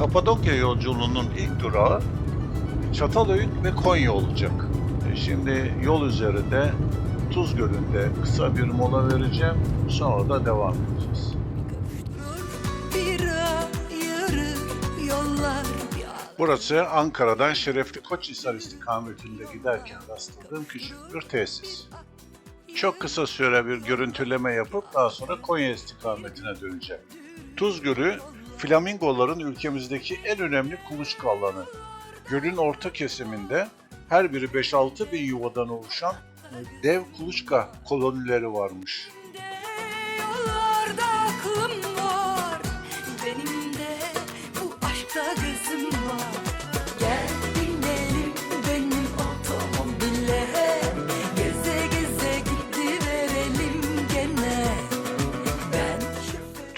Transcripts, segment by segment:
Kapadokya yolculuğunun ilk durağı Çatalhöyük ve Konya olacak. E, Şimdi yol üzerinde Tuz Gölü'nde kısa bir mola vereceğim. Sonra da devam edeceğiz. Burası Ankara'dan Şerefli Koçhisar istikametinde giderken rastladığım küçük bir tesis. Çok kısa süre bir görüntüleme yapıp daha sonra Konya istikametine döneceğim. Tuz Gölü, flamingoların ülkemizdeki en önemli kuluçka alanı. Gölün orta kesiminde her biri 5-6 bin yuvadan oluşan dev kuluçka kolonileri varmış.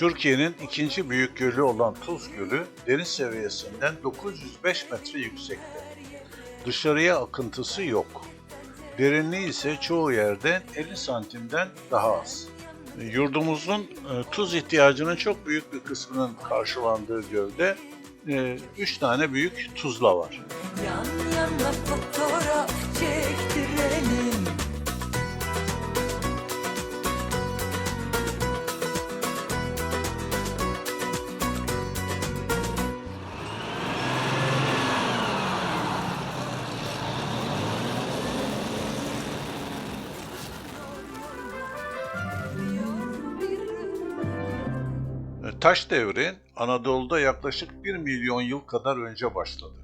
Türkiye'nin ikinci büyük gölü olan Tuz Gölü deniz seviyesinden 905 metre yüksekte. Dışarıya akıntısı yok. Derinliği ise çoğu yerde 50 santimden daha az. Yurdumuzun e, tuz ihtiyacının çok büyük bir kısmının karşılandığı gölde 3 tane büyük tuzla var. Yan yana fotoğraf çektirelim Taş devri Anadolu'da yaklaşık 1 milyon yıl kadar önce başladı.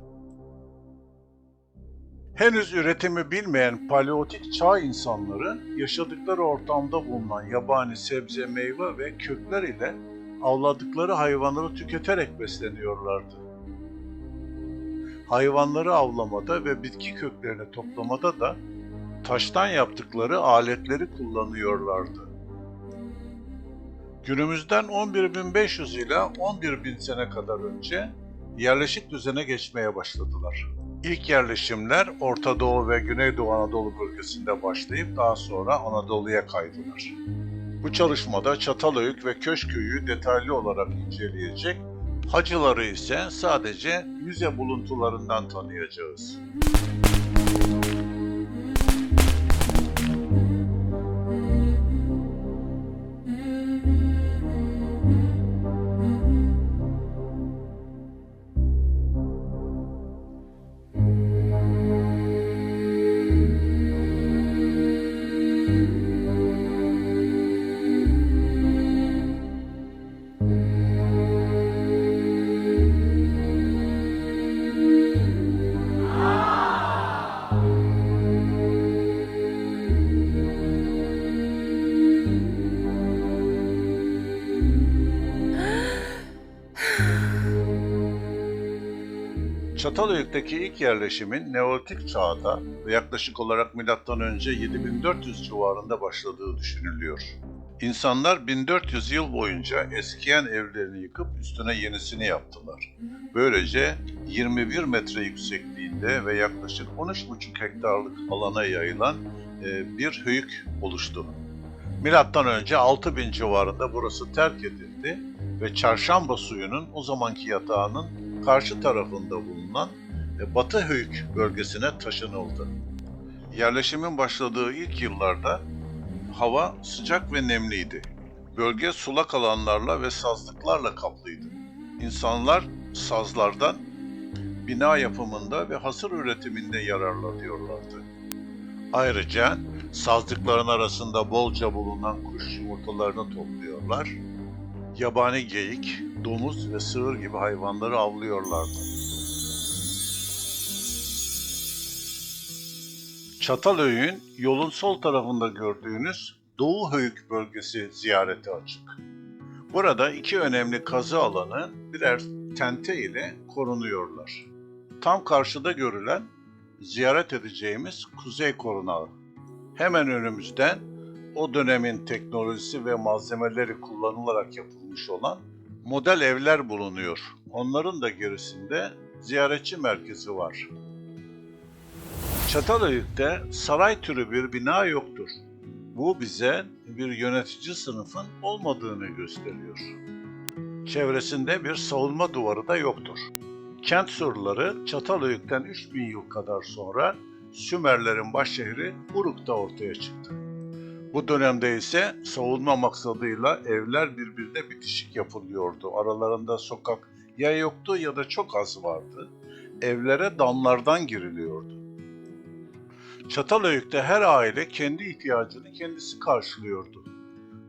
Henüz üretimi bilmeyen paleolitik çağ insanları yaşadıkları ortamda bulunan yabani sebze, meyve ve kökler ile avladıkları hayvanları tüketerek besleniyorlardı. Hayvanları avlamada ve bitki köklerini toplamada da taştan yaptıkları aletleri kullanıyorlardı. Günümüzden 11.500 ila 11.000 sene kadar önce yerleşik düzene geçmeye başladılar. İlk yerleşimler Orta Doğu ve Güneydoğu Anadolu bölgesinde başlayıp daha sonra Anadolu'ya kaydılar. Bu çalışmada Çatalhöyük ve Köşköy'ü detaylı olarak inceleyecek, hacıları ise sadece müze buluntularından tanıyacağız. Çatalhöyük'teki ilk yerleşimin Neolitik çağda yaklaşık olarak M.Ö. 7400 civarında başladığı düşünülüyor. İnsanlar 1400 yıl boyunca eskiyen evlerini yıkıp üstüne yenisini yaptılar. Böylece 21 metre yüksekliğinde ve yaklaşık 13,5 hektarlık alana yayılan e, bir höyük oluştu. Milattan önce 6000 civarında burası terk edildi ve çarşamba suyunun o zamanki yatağının karşı tarafında bulunan e, Batı Höyük bölgesine taşınıldı. Yerleşimin başladığı ilk yıllarda hava sıcak ve nemliydi. Bölge sulak alanlarla ve sazlıklarla kaplıydı. İnsanlar sazlardan bina yapımında ve hasır üretiminde yararlanıyorlardı. Ayrıca sazlıkların arasında bolca bulunan kuş yumurtalarını topluyorlar. Yabani geyik, domuz ve sığır gibi hayvanları avlıyorlardı. Çatalhöyük'ün yolun sol tarafında gördüğünüz Doğu Höyük bölgesi ziyarete açık. Burada iki önemli kazı alanı birer tente ile korunuyorlar. Tam karşıda görülen ziyaret edeceğimiz Kuzey Korunağı. Hemen önümüzden o dönemin teknolojisi ve malzemeleri kullanılarak yapılmış olan model evler bulunuyor. Onların da gerisinde ziyaretçi merkezi var. Çatalhöyük'te saray türü bir bina yoktur. Bu bize bir yönetici sınıfın olmadığını gösteriyor. Çevresinde bir savunma duvarı da yoktur. Kent surları Çatalhöyük'ten 3000 yıl kadar sonra Sümerlerin başşehri Uruk'ta ortaya çıktı. Bu dönemde ise savunma maksadıyla evler birbirine bitişik yapılıyordu. Aralarında sokak ya yoktu ya da çok az vardı. Evlere damlardan giriliyordu. Çatalhöyük'te her aile kendi ihtiyacını kendisi karşılıyordu.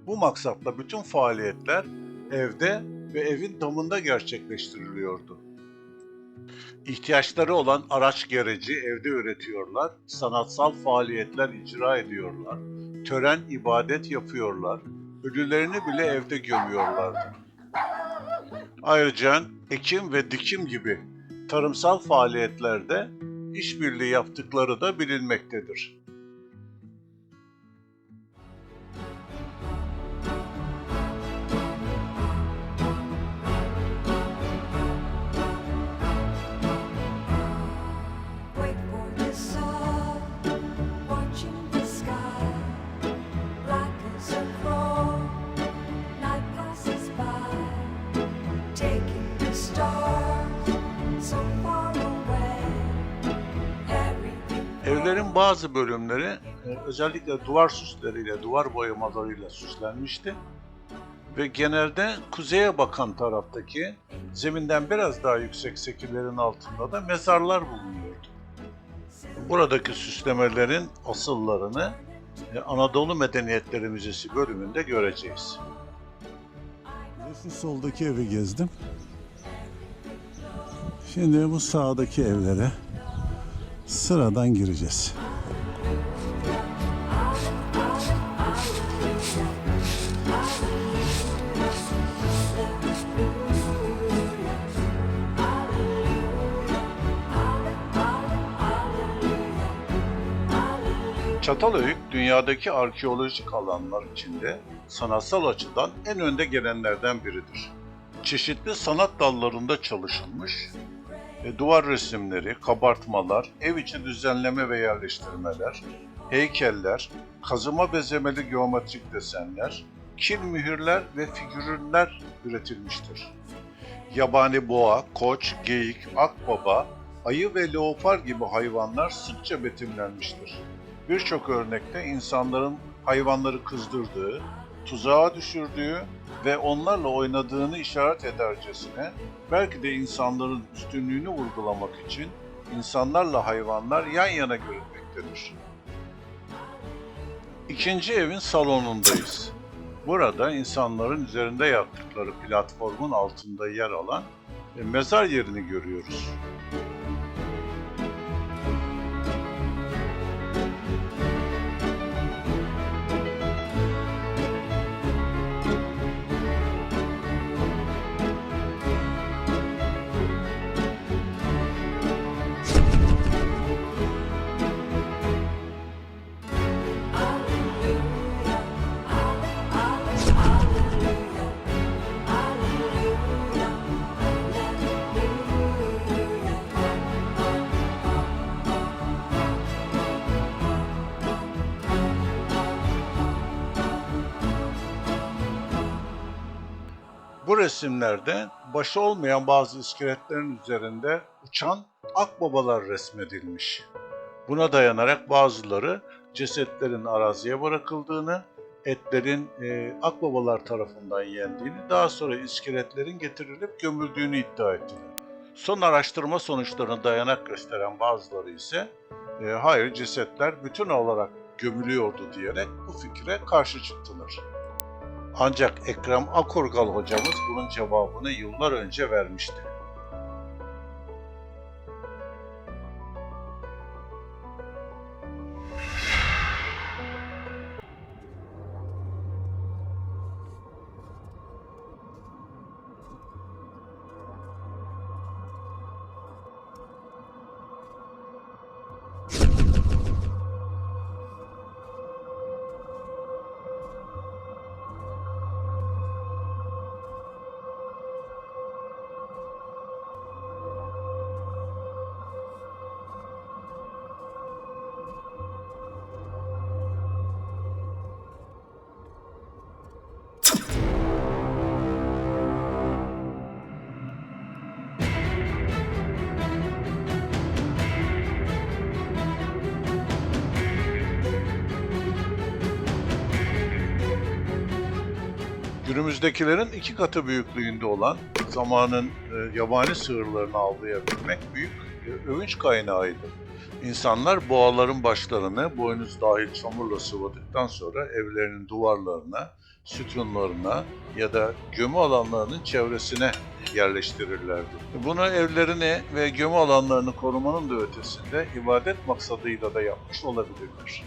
Bu maksatla bütün faaliyetler evde ve evin damında gerçekleştiriliyordu. İhtiyaçları olan araç gereci evde üretiyorlar, sanatsal faaliyetler icra ediyorlar, tören ibadet yapıyorlar, ölülerini bile evde gömüyorlardı. Ayrıca ekim ve dikim gibi tarımsal faaliyetlerde işbirliği yaptıkları da bilinmektedir. Evlerin bazı bölümleri e, özellikle duvar süsleriyle, duvar boyamalarıyla süslenmişti. Ve genelde kuzeye bakan taraftaki zeminden biraz daha yüksek sekirlerin altında da mezarlar bulunuyordu. Buradaki süslemelerin asıllarını e, Anadolu Medeniyetleri Müzesi bölümünde göreceğiz. Şu soldaki evi gezdim. Şimdi bu sağdaki evlere sıradan gireceğiz. Çatalhöyük dünyadaki arkeolojik alanlar içinde sanatsal açıdan en önde gelenlerden biridir. Çeşitli sanat dallarında çalışılmış, duvar resimleri, kabartmalar, ev içi düzenleme ve yerleştirmeler, heykeller, kazıma bezemeli geometrik desenler, kil mühürler ve figürler üretilmiştir. Yabani boğa, koç, geyik, akbaba, ayı ve leopar gibi hayvanlar sıkça betimlenmiştir. Birçok örnekte insanların hayvanları kızdırdığı, tuzağa düşürdüğü ve onlarla oynadığını işaret edercesine belki de insanların üstünlüğünü vurgulamak için insanlarla hayvanlar yan yana görünmektedir. İkinci evin salonundayız. Burada insanların üzerinde yattıkları platformun altında yer alan mezar yerini görüyoruz. Resimlerde başı olmayan bazı iskeletlerin üzerinde uçan akbabalar resmedilmiş. Buna dayanarak bazıları cesetlerin araziye bırakıldığını, etlerin e, akbabalar tarafından yendiğini, daha sonra iskeletlerin getirilip gömüldüğünü iddia ettiler. Son araştırma sonuçlarına dayanak gösteren bazıları ise e, hayır cesetler bütün olarak gömülüyordu diyerek bu fikre karşı çıktılar. Ancak Ekrem Akurgal hocamız bunun cevabını yıllar önce vermişti. Günümüzdekilerin iki katı büyüklüğünde olan zamanın e, yabani sığırlarını avlayabilmek büyük e, övünç kaynağıydı. İnsanlar boğaların başlarını boynuz dahil çamurla sıvadıktan sonra evlerinin duvarlarına, sütunlarına ya da gömü alanlarının çevresine yerleştirirlerdi. Bunu evlerini ve gömü alanlarını korumanın da ötesinde ibadet maksadıyla da yapmış olabilirler.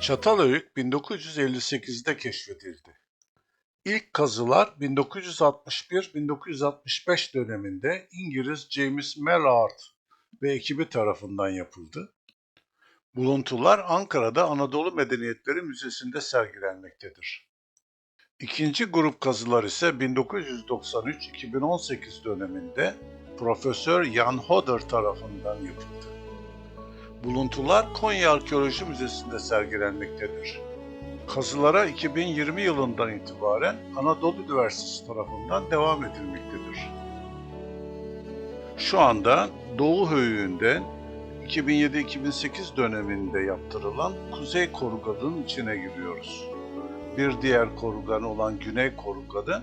Çatalhöyük 1958'de keşfedildi. İlk kazılar 1961-1965 döneminde İngiliz James Mallard ve ekibi tarafından yapıldı. Buluntular Ankara'da Anadolu Medeniyetleri Müzesi'nde sergilenmektedir. İkinci grup kazılar ise 1993-2018 döneminde Profesör Jan Hodder tarafından yapıldı. Buluntular Konya Arkeoloji Müzesi'nde sergilenmektedir. Kazılara 2020 yılından itibaren Anadolu Üniversitesi tarafından devam edilmektedir. Şu anda Doğu Höyüğü'nde 2007-2008 döneminde yaptırılan Kuzey Korugadı'nın içine giriyoruz. Bir diğer korugan olan Güney Korugadı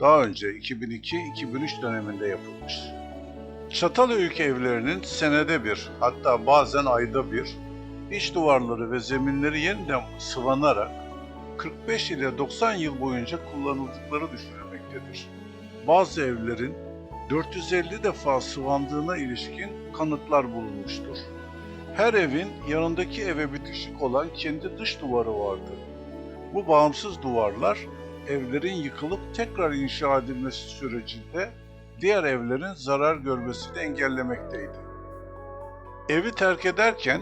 daha önce 2002-2003 döneminde yapılmış. Çatalhöyük evlerinin senede bir, hatta bazen ayda bir, iç duvarları ve zeminleri yeniden sıvanarak 45 ile 90 yıl boyunca kullanıldıkları düşünülmektedir. Bazı evlerin 450 defa sıvandığına ilişkin kanıtlar bulunmuştur. Her evin yanındaki eve bitişik olan kendi dış duvarı vardır. Bu bağımsız duvarlar evlerin yıkılıp tekrar inşa edilmesi sürecinde diğer evlerin zarar görmesini engellemekteydi. Evi terk ederken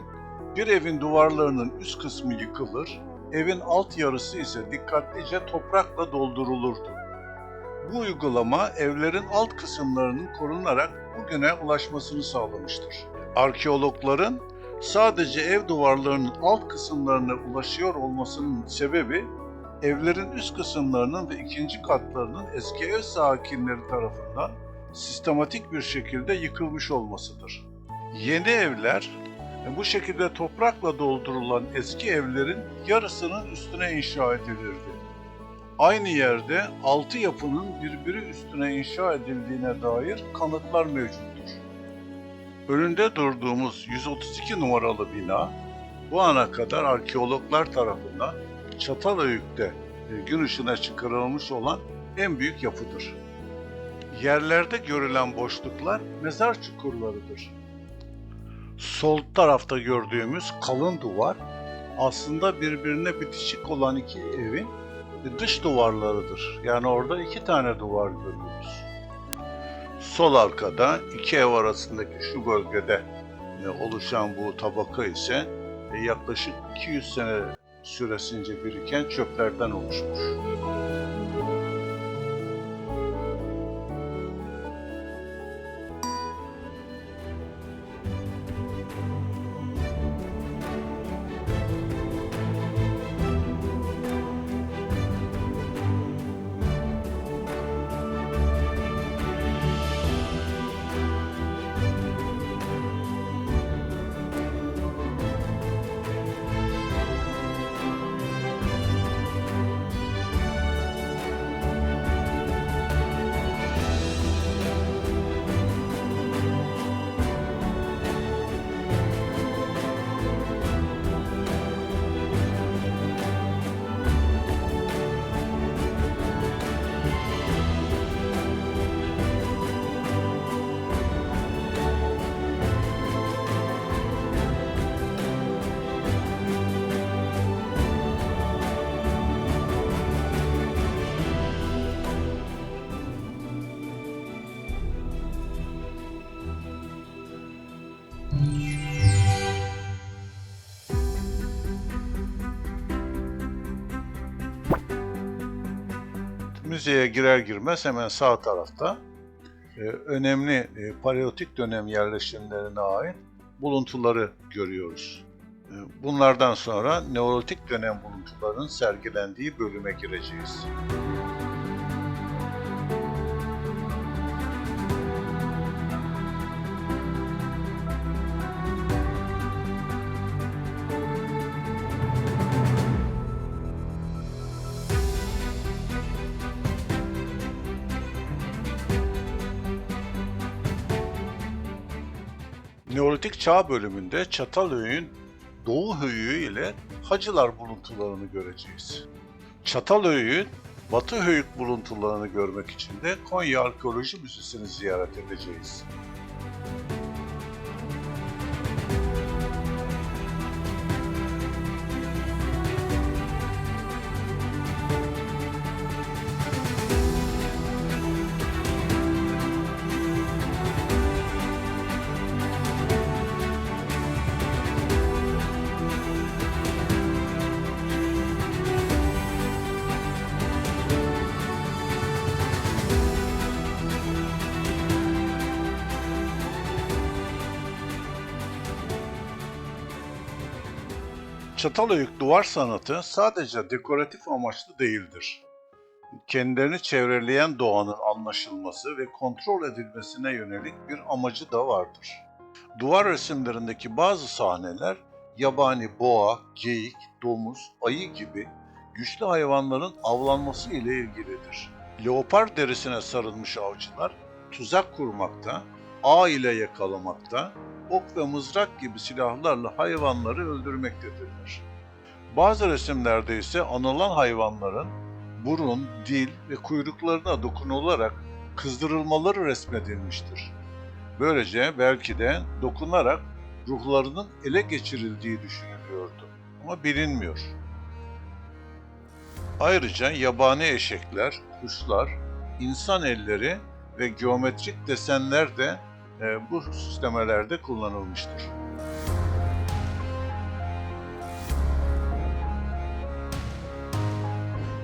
bir evin duvarlarının üst kısmı yıkılır, evin alt yarısı ise dikkatlice toprakla doldurulurdu. Bu uygulama evlerin alt kısımlarının korunarak bugüne ulaşmasını sağlamıştır. Arkeologların sadece ev duvarlarının alt kısımlarına ulaşıyor olmasının sebebi evlerin üst kısımlarının ve ikinci katlarının eski ev sakinleri tarafından sistematik bir şekilde yıkılmış olmasıdır. Yeni evler bu şekilde toprakla doldurulan eski evlerin yarısının üstüne inşa edilirdi. Aynı yerde altı yapının birbiri üstüne inşa edildiğine dair kanıtlar mevcuttur. Önünde durduğumuz 132 numaralı bina bu ana kadar arkeologlar tarafından Çatalhöyük'te e, gün ışığına çıkarılmış olan en büyük yapıdır. Yerlerde görülen boşluklar mezar çukurlarıdır. Sol tarafta gördüğümüz kalın duvar aslında birbirine bitişik olan iki evin dış duvarlarıdır. Yani orada iki tane duvar görüyoruz. Sol arkada iki ev arasındaki şu bölgede e, oluşan bu tabaka ise e, yaklaşık 200 sene süresince biriken çöplerden oluşmuş. Müzeye girer girmez hemen sağ tarafta e, önemli e, paleolitik dönem yerleşimlerine ait buluntuları görüyoruz. Ee, Bunlardan sonra Neolitik dönem buluntularının sergilendiği bölüme gireceğiz. Çağ bölümünde Çatalhöyük'ün Doğu Höyüğü ile Hacılar buluntularını göreceğiz. Çatalhöyük'ün Batı Höyük buluntularını görmek için de Konya Arkeoloji Müzesi'ni ziyaret edeceğiz. Çatalhöyük duvar sanatı sadece dekoratif amaçlı değildir. Kendilerini çevreleyen doğanın anlaşılması ve kontrol edilmesine yönelik bir amacı da vardır. Duvar resimlerindeki bazı sahneler yabani boğa, geyik, domuz, ayı gibi güçlü hayvanların avlanması ile ilgilidir. Leopar derisine sarılmış avcılar tuzak kurmakta, ağ ile yakalamakta, ok ve mızrak gibi silahlarla hayvanları öldürmektedirler. Bazı resimlerde ise anılan hayvanların burun, dil ve kuyruklarına dokunularak kızdırılmaları resmedilmiştir. Böylece belki de dokunarak ruhlarının ele geçirildiği düşünülüyordu ama bilinmiyor. Ayrıca yabani eşekler, kuşlar, insan elleri ve geometrik desenler de bu süslemelerde kullanılmıştır.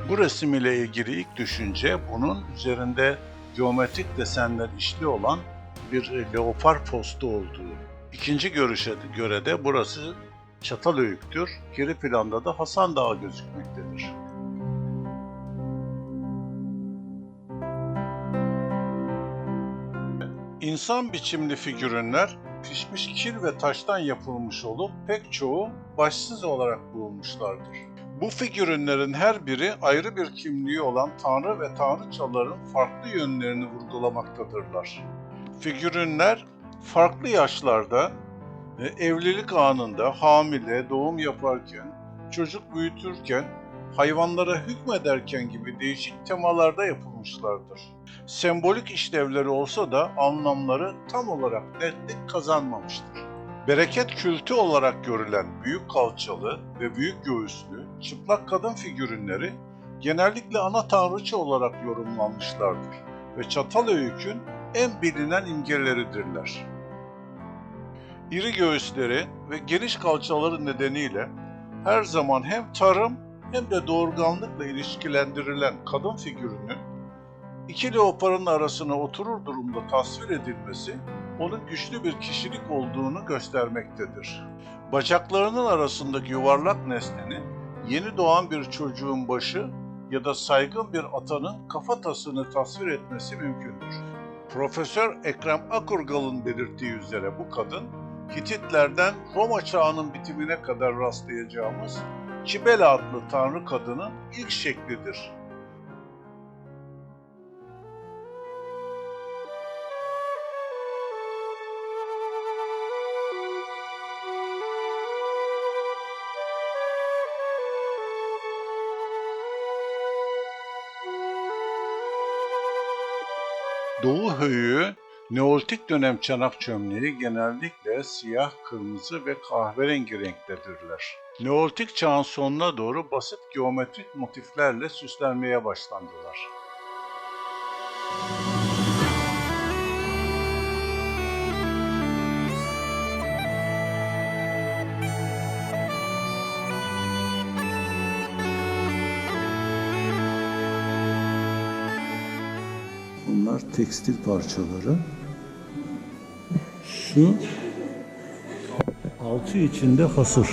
Bu resim ile ilgili ilk düşünce bunun üzerinde geometrik desenler işli olan bir e, leopar postu olduğu. İkinci görüşe göre de burası Çatalhöyük'tür. Geri planda da Hasan Dağı gözükmektedir. İnsan biçimli figürünler pişmiş kir ve taştan yapılmış olup pek çoğu başsız olarak bulunmuşlardır. Bu figürünlerin her biri ayrı bir kimliği olan tanrı ve tanrıçaların farklı yönlerini vurgulamaktadırlar. Figürünler farklı yaşlarda, e, evlilik anında, hamile, doğum yaparken, çocuk büyütürken, hayvanlara hükmederken gibi değişik temalarda yapılmışlardır sembolik işlevleri olsa da anlamları tam olarak netlik kazanmamıştır. Bereket kültü olarak görülen büyük kalçalı ve büyük göğüslü çıplak kadın figürünleri genellikle ana tanrıça olarak yorumlanmışlardır ve Çatalhöyük'ün en bilinen imgeleridirler. İri göğüsleri ve geniş kalçaları nedeniyle her zaman hem tarım hem de doğurganlıkla ilişkilendirilen kadın figürünün iki leoparın arasına oturur durumda tasvir edilmesi onun güçlü bir kişilik olduğunu göstermektedir. Bacaklarının arasındaki yuvarlak nesnenin yeni doğan bir çocuğun başı ya da saygın bir atanın kafatasını tasvir etmesi mümkündür. Profesör Ekrem Akurgal'ın belirttiği üzere bu kadın Hititlerden Roma çağının bitimine kadar rastlayacağımız Kibele adlı tanrı kadının ilk şeklidir. Höyüğü Neolitik dönem çanak çömleği genellikle siyah, kırmızı ve kahverengi renktedirler. Neolitik çağın sonuna doğru basit geometrik motiflerle süslenmeye başlandılar. Bunlar tekstil parçaları. Şu Alçı içinde hasır.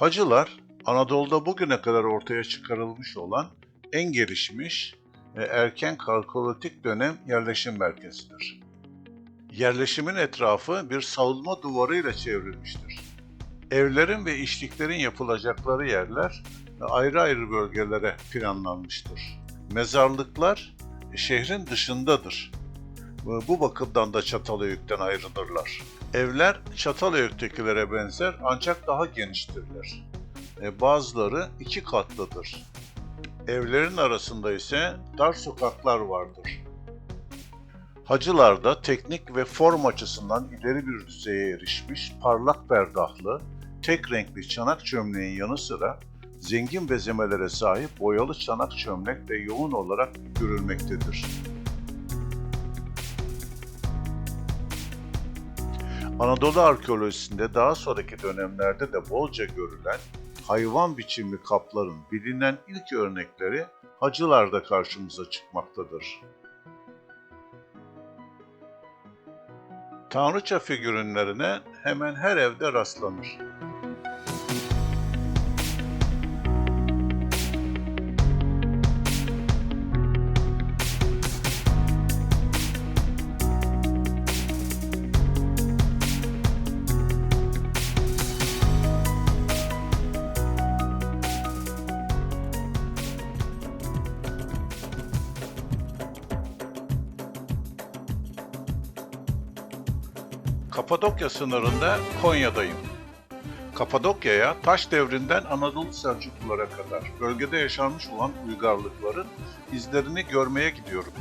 Hacılar, Anadolu'da bugüne kadar ortaya çıkarılmış olan en gelişmiş ve erken kalkolitik dönem yerleşim merkezidir. Yerleşimin etrafı bir savunma duvarıyla çevrilmiştir. Evlerin ve işliklerin yapılacakları yerler ayrı ayrı bölgelere planlanmıştır. Mezarlıklar şehrin dışındadır. Bu bakımdan da Çatalhöyük'ten ayrılırlar. Evler Çatalhöyük'tekilere benzer ancak daha geniştirler. E, bazıları iki katlıdır. Evlerin arasında ise dar sokaklar vardır. Hacılarda teknik ve form açısından ileri bir düzeye erişmiş parlak perdahlı, tek renkli çanak çömleğin yanı sıra zengin bezemelere sahip boyalı çanak çömlek de yoğun olarak görülmektedir. Anadolu arkeolojisinde daha sonraki dönemlerde de bolca görülen hayvan biçimli kapların bilinen ilk örnekleri hacılarda karşımıza çıkmaktadır. Tanrıça figürünlerine hemen her evde rastlanır. Kapadokya sınırında Konya'dayım. Kapadokya'ya taş devrinden Anadolu Selçuklulara kadar bölgede yaşanmış olan uygarlıkların izlerini görmeye gidiyorum.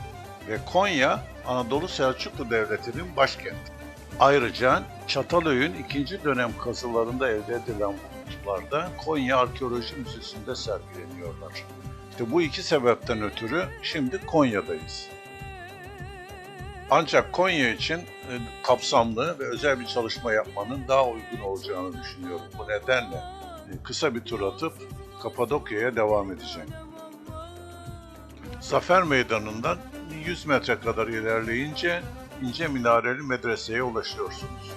Ve Konya, Anadolu Selçuklu Devleti'nin başkenti. Ayrıca Çatalhöyük'ün ikinci dönem kazılarında elde edilen buluntular da Konya Arkeoloji Müzesi'nde sergileniyorlar. İşte bu iki sebepten ötürü şimdi Konya'dayız. Ancak Konya için e, kapsamlı ve özel bir çalışma yapmanın daha uygun olacağını düşünüyorum. Bu nedenle e, kısa bir tur atıp Kapadokya'ya devam edeceğim. Zafer Meydanı'ndan 100 metre kadar ilerleyince ince minareli medreseye ulaşıyorsunuz.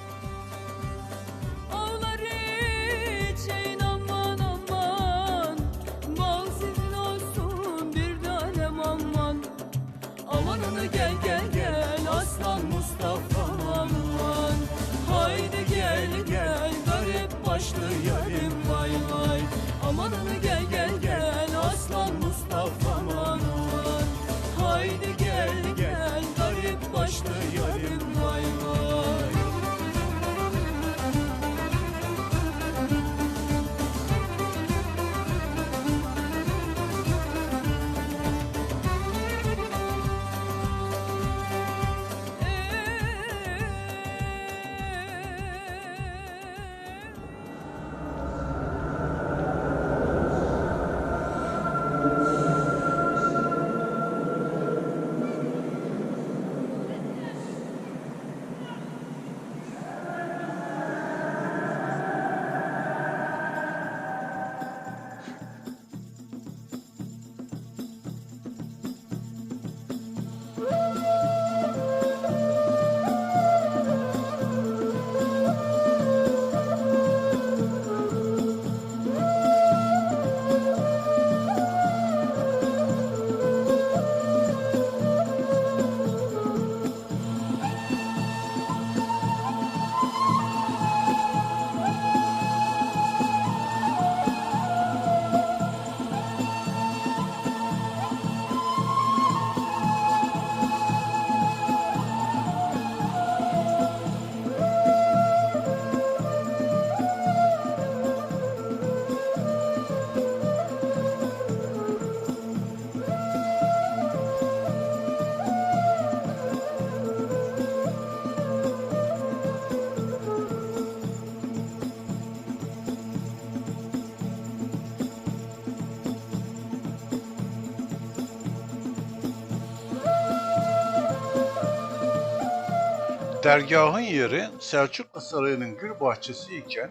Dergahın yeri Selçuklu Sarayı'nın gül bahçesi iken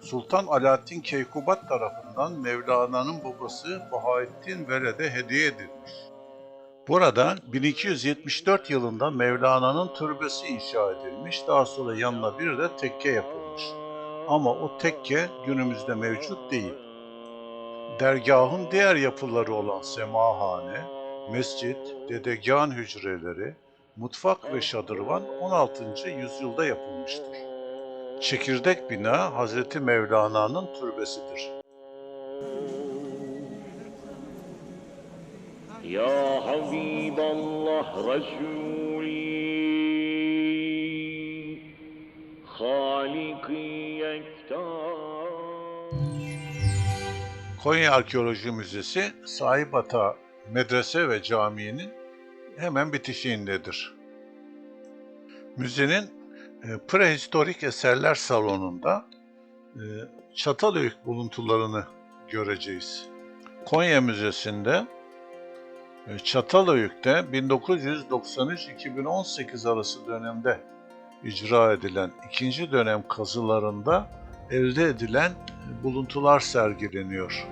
Sultan Alaaddin Keykubat tarafından Mevlana'nın babası Bahaettin Veled'e hediye edilmiş. Burada 1274 yılında Mevlana'nın türbesi inşa edilmiş, daha sonra yanına bir de tekke yapılmış. Ama o tekke günümüzde mevcut değil. Dergahın diğer yapıları olan semahane, mescit, dedegân hücreleri, mutfak ve şadırvan 16. yüzyılda yapılmıştır. Çekirdek bina Hz. Mevlana'nın türbesidir. Ya Habiballah Resulü Halik-i Konya Arkeoloji Müzesi, Sahibata Medrese ve Camii'nin hemen bitişiğindedir. Müzenin e, prehistorik eserler salonunda e, Çatalhöyük buluntularını göreceğiz. Konya Müzesi'nde e, Çatalhöyük'te 1993-2018 arası dönemde icra edilen ikinci dönem kazılarında elde edilen buluntular sergileniyor.